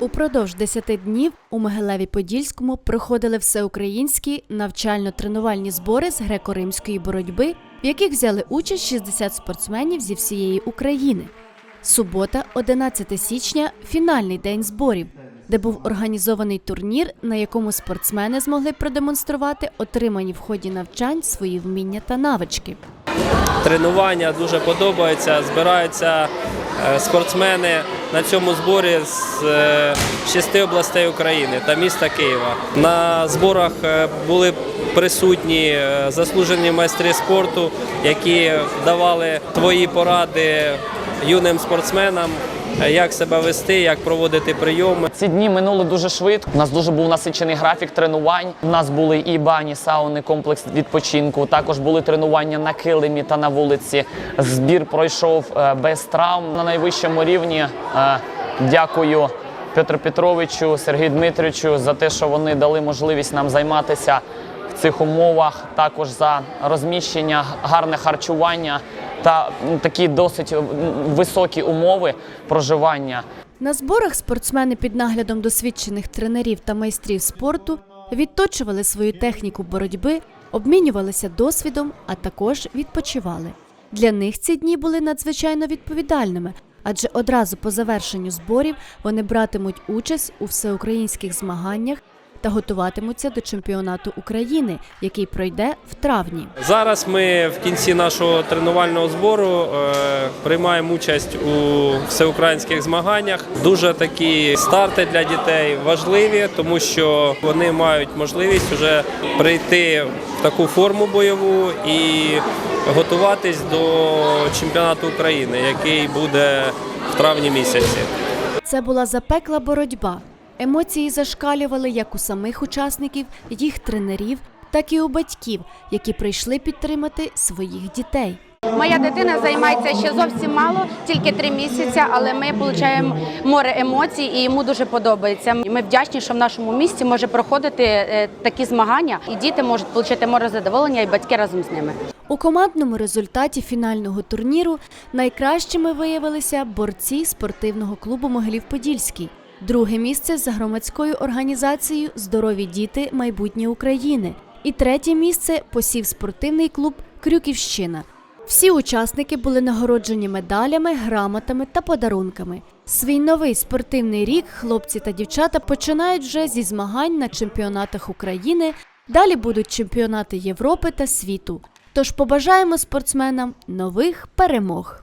Упродовж 10 днів у Могилеві-Подільському проходили всеукраїнські навчально-тренувальні збори з греко-римської боротьби, в яких взяли участь 60 спортсменів зі всієї України. Субота, 11 січня фінальний день зборів, де був організований турнір, на якому спортсмени змогли продемонструвати отримані в ході навчань свої вміння та навички. тренування дуже подобаються. Збираються е, спортсмени на цьому зборі з е, шести областей України та міста Києва. На зборах е, були присутні е, заслужені майстри спорту, які давали свої поради юним спортсменам, як себе вести, як проводити прийоми. Ці дні минули дуже швидко. У нас дуже був насичений графік тренувань. У нас були і бані, сауни, комплекс відпочинку. Також були тренування на килимі та на вулиці. Збір пройшов е, без травм на найвищому рівні. Е, Дякую Петру Петровичу, Сергію Дмитровичу за те, що вони дали можливість нам займатися в цих умовах. Також за розміщення, гарне харчування та такі досить високі умови проживання. На зборах спортсмени під наглядом досвідчених тренерів та майстрів спорту відточували свою техніку боротьби, обмінювалися досвідом, а також відпочивали. Для них ці дні були надзвичайно відповідальними, адже одразу по завершенню зборів вони братимуть участь у всеукраїнських змаганнях та готуватимуться до чемпіонату України, який пройде в травні. Зараз ми в кінці нашого тренувального збору е, приймаємо участь у всеукраїнських змаганнях. Дуже такі старти для дітей важливі, тому що вони мають можливість вже прийти в таку форму бойову і готуватись до чемпіонату України, який буде в травні місяці. Це була запекла боротьба. Емоції зашкалювали як у самих учасників, їх тренерів, так і у батьків, які прийшли підтримати своїх дітей. Моя дитина займається ще зовсім мало, тільки три місяці, але ми отримуємо море емоцій і йому дуже подобається. Ми вдячні, що в нашому місті може проходити е, такі змагання, і діти можуть отримати море задоволення, і батьки разом з ними. У командному результаті фінального турніру найкращими виявилися борці спортивного клубу Могилів-Подільський. Друге місце за громадською організацією Здорові діти майбутнє України. І третє місце посів спортивний клуб Крюківщина. Всі учасники були нагороджені медалями, грамотами та подарунками. Свій новий спортивний рік хлопці та дівчата починають вже зі змагань на чемпіонатах України. Далі будуть чемпіонати Європи та світу. Тож побажаємо спортсменам нових перемог.